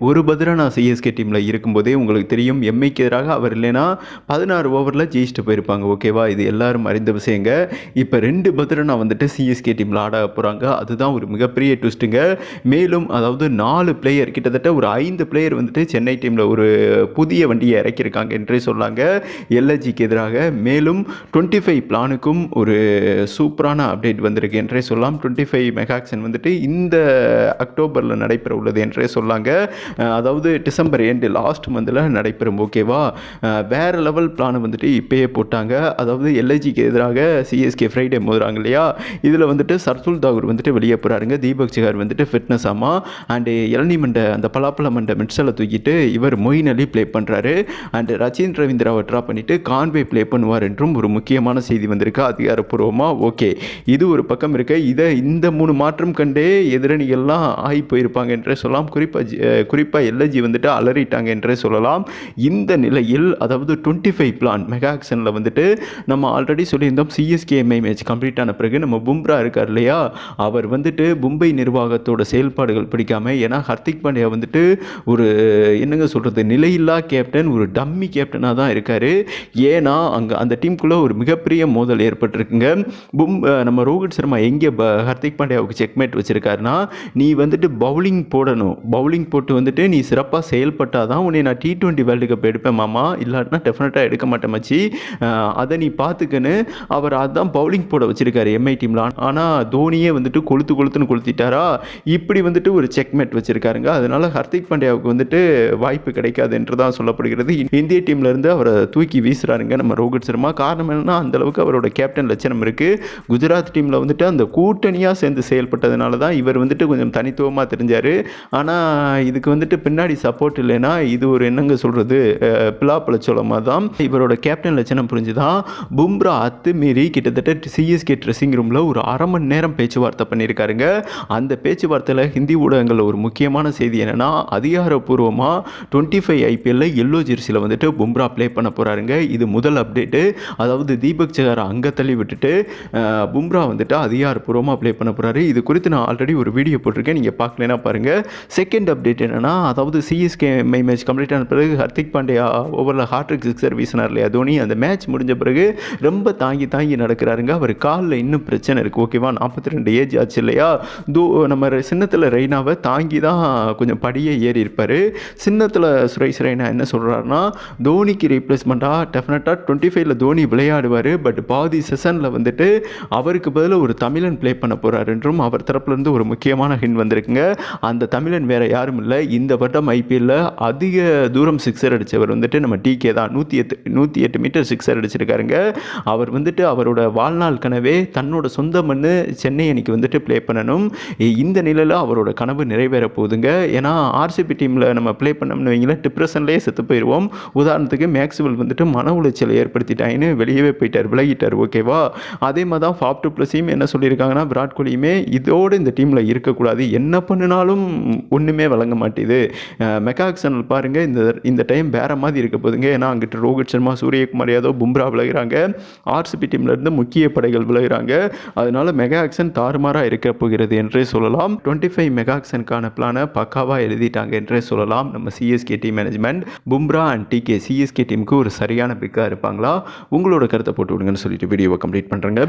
ஒரு பத்ரனா சிஎஸ்கே டீமில் இருக்கும்போதே உங்களுக்கு தெரியும். எம்ஐக்கு எதிராக அவர் இல்லைன்னா பதினாறு ஓவரில் ஜெயிச்சுட்டு போயிருப்பாங்க. ஓகேவா இது எல்லாரும் அறிந்த விஷயங்க. இப்போ ரெண்டு பத்ரனா வந்துட்டு சிஎஸ்கே டீமில் ஆட போகிறாங்க அதுதான் ஒரு மிகப்பெரிய ட்விஸ்ட்டுங்க மேலும் அதாவது நாலு பிளேயர் கிட்டத்தட்ட ஒரு ஐந்து பிளேயர் வந்துட்டு சென்னை டீமில் ஒரு புதிய வண்டியை இறக்கியிருக்காங்க என்றே சொல்லாங்க. எல்எஜிக்கு எதிராக. மேலும் டுவெண்ட்டி ஃபைவ் பிளானுக்கும் ஒரு சூப்பரான அப்டேட் வந்திருக்கு என்றே சொல்லலாம். டுவெண்ட்டி ஃபைவ் மெகாக்சன் வந்துட்டு இந்த அக்டோபரில் நடைபெற உள்ளது என்றே சொல்லாங்க. அதாவது டிசம்பர் எண்டு லாஸ்ட் மந்தில் நடைபெறும் ஓகேவா வேறு வேற லெவல் பிளானை வந்துட்டு இப்போயே போட்டாங்க. அதாவது எல்ஐஜிக்கு எதிராக சிஎஸ்கே ஃப்ரைடே மோதுறாங்க இல்லையா? இதில் வந்துட்டு சர்துல் தாகூர் வந்துட்டு வெளியே போகிறாருங்க தீபக் சிகார் வந்துட்டு ஃபிட்னஸ் ஆமா. அண்டு இளநி மண்டை அந்த பலாப்பழ மண்டை மிட்ஸலை தூக்கிட்டு இவர் மொயின் அலி ப்ளே பண்ணுறாரு அண்டு ரச்சின் ரவீந்திராவை ட்ரா பண்ணிவிட்டு கான்வே ப்ளே பண்ணுவார் என்றும் ஒரு முக்கியமான செய்தி வந்திருக்கு. அதிகாரப்பூர்வமாக ஓகே இது ஒரு பக்கம் இருக்க. இதை இந்த மூணு மாற்றம் கண்டே எதிரணிகள்லாம் ஆகி போயிருப்பாங்க என்று சொல்லலாம். குறிப்பாக குறிப்பாக எல்ஜி வந்துட்டு அலறிட்டாங்க என்றே சொல்லலாம். இந்த நிலையில் அதாவது டுவெண்ட்டி ஃபைவ் பிளான் மெகா ஆக்ஷனில் வந்துட்டு நம்ம ஆல்ரெடி சொல்லியிருந்தோம் சிஎஸ்கேஎம்ஐ மேட்ச் கம்ப்ளீட் ஆன பிறகு நம்ம பும்ரா இருக்கார் இல்லையா? அவர் வந்துட்டு மும்பை நிர்வாகத்தோட செயல்பாடுகள் பிடிக்காமல் ஏன்னா ஹர்திக் பாண்டியா வந்துட்டு ஒரு என்னங்க சொல்கிறது நிலையில்லா கேப்டன் ஒரு டம்மி கேப்டனாக தான் இருக்கார். ஏன்னா அங்கே அந்த டீமுக்குள்ளே ஒரு மிகப்பெரிய மோதல் ஏற்பட்டிருக்குங்க. பும் நம்ம ரோஹித் சர்மா எங்கே ப ஹர்திக் பாண்டியாவுக்கு செக்மேட் வச்சுருக்காருன்னா நீ வந்துட்டு பவுலிங் போடணும். பவுலிங் போட்டு வந்துட்டு நீ சிறப்பாக செயல்பட்டால் தான் உன்னை நான் டி டுவெண்ட்டி வேர்ல்டு கப் எடுப்பேன் மாமா. இல்லாட்டினா டெஃபினட்டாக எடுக்க மாட்டேன் மச்சி. அதை நீ பார்த்துக்கன்னு அவர் அதான் பவுலிங் போட வச்சுருக்காரு எம்ஐ டீமில் ஆனால் தோனியே வந்துட்டு கொளுத்து கொளுத்துன்னு கொளுத்திட்டாரா? இப்படி வந்துட்டு ஒரு செக்மேட் வச்சுருக்காருங்க. அதனால் ஹர்திக் பாண்டியாவுக்கு வந்துட்டு வாய்ப்பு கிடைக்காது என்று தான் சொல்லப்படுகிறது இந்திய டீம்லேருந்து அவரை தூக்கி வீசுகிறாருங்க நம்ம ரோஹித் சர்மா. காரணம் என்னன்னா அந்த அளவுக்கு அவரோட கேப்டன் லட்சணம் இருக்குது குஜராத் டீமில் வந்துட்டு அந்த கூட்டணியாக சேர்ந்து செயல்பட்டதுனால தான் இவர் வந்துட்டு கொஞ்சம் தனித்துவமாக தெரிஞ்சார். ஆனால் இதுக்கு வந்துட்டு பின்னாடி சப்போர்ட் இல்லைன்னா இது ஒரு என்னங்க சொல்கிறது பிலாப்பழச்சோளமாக தான். இவரோட கேப்டன் லட்சணம் புரிஞ்சுதான் பும்ரா அத்துமீறி கிட்டத்தட்ட சிஎஸ்கே ட்ரெஸ்ஸிங் ரூமில் ஒரு அரை மணி நேரம் பேச்சுவார்த்தை பண்ணியிருக்காருங்க. அந்த பேச்சுவார்த்தையில் ஹிந்தி ஊடகங்களில் ஒரு முக்கியமான செய்தி என்னென்னா அதிகாரப்பூர்வமாக டுவெண்ட்டி ஃபைவ் ஐபிஎல்ல எல்லோ ஜெர்சியில் வந்துட்டு பும்ரா ப்ளே பண்ண போகிறாருங்க இது முதல் அப்டேட்டு அதாவது தீபக் சஹாரை அங்கே தள்ளி விட்டுட்டு பும்ரா வந்துட்டு அதிகாரப்பூர்வமாக ப்ளே பண்ண போகிறாரு இது குறித்து நான் ஆல்ரெடி ஒரு வீடியோ போட்டிருக்கேன். நீங்கள் பார்க்கலன்னா பாருங்கள் செகண்ட் அப்டேட் என்னென்னா அதாவது சிஎஸ்கே மை மேட்ச் கம்ப்ளீட் ஆன பிறகு ஹர்திக் பாண்டியா ஓவரில் ஹார்ட்ரிக் சிக்ஸர் வீசினார் இல்லையா தோனி? அந்த மேட்ச் முடிஞ்ச பிறகு ரொம்ப தாங்கி தாங்கி நடக்கிறாருங்க. அவர் காலில் இன்னும் பிரச்சனை இருக்குது ஓகேவா நாற்பத்தி ரெண்டு ஏஜ் ஆச்சு இல்லையா? தோ நம்ம சின்னத்தில் ரெய்னாவை தாங்கி தான் கொஞ்சம் படியே ஏறி இருப்பார். சின்னத்தில் சுரேஷ் ரெய்னா என்ன சொல்கிறாருன்னா தோனிக்கு ரீப்ளேஸ்மெண்ட்டாக டெஃபினட்டாக டுவெண்ட்டி ஃபைவ்ல தோனி விளையாடுவார். பட் பாதி செஷனில் வந்துட்டு அவருக்கு பதிலாக ஒரு தமிழன் ப்ளே பண்ண போகிறாருன்றும் அவர் தரப்புலேருந்து ஒரு முக்கியமான ஹின் வந்திருக்குங்க. அந்த தமிழன் வேறு யாரும் இல்லை. இந்த வருடம் ஐபிஎல்ல அதிக தூரம் சிக்ஸர் அடித்தவர் வந்துட்டு நம்ம டிகே தான். நூற்றி எட்டு நூற்றி எட்டு மீட்டர் சிக்ஸர் அடிச்சிருக்காருங்க. அவர் வந்துட்டு அவரோட வாழ்நாள் கனவே தன்னோட சொந்த மண்ணு சென்னை அணிக்கு வந்துட்டு ப்ளே பண்ணணும். இந்த நிலையில் அவரோட கனவு நிறைவேற போகுதுங்க. ஏன்னா ஆர்சிபி டீமில் நம்ம ப்ளே பண்ணோம்னு வைங்களேன் டிப்ரெஷன்லேயே செத்து போயிடுவோம் உதாரணத்துக்கு மேக்ஸ்வெல் வந்துட்டு மன உளைச்சலை ஏற்படுத்திட்டாங்கன்னு வெளியவே போயிட்டார் விலகிட்டார் ஓகேவா அதே மாதிரி தான் ஃபாப் டூ ப்ளஸையும் என்ன சொல்லியிருக்காங்கன்னா விராட் கோலியுமே இதோடு இந்த டீமில் இருக்கக்கூடாது. என்ன பண்ணினாலும் ஒன்றுமே வழங்க மாட்டேது. இது மெக்காக்சனல் பாருங்கள் இந்த இந்த டைம் வேற மாதிரி இருக்க போதுங்க. ஏன்னா அங்கிட்ட ரோஹித் சர்மா சூரியகுமார் யாதவ் பும்ரா விளையிறாங்க. ஆர்சிபி டீம்லேருந்து முக்கிய படைகள் விளையிறாங்க. அதனால மெகா ஆக்ஷன் தாறுமாறாக இருக்க போகிறது என்றே சொல்லலாம். டுவெண்ட்டி ஃபைவ் மெகா ஆக்ஷனுக்கான பிளானை பக்காவாக எழுதிட்டாங்க என்றே சொல்லலாம். நம்ம CSK team management Bumrah and DK CSK டீமுக்கு ஒரு சரியான பிக்காக இருப்பாங்களா? உங்களோட கருத்தை போட்டு விடுங்கன்னு சொல்லிட்டு வீடியோவை கம்ப்ளீட் பண்ணுறேங்க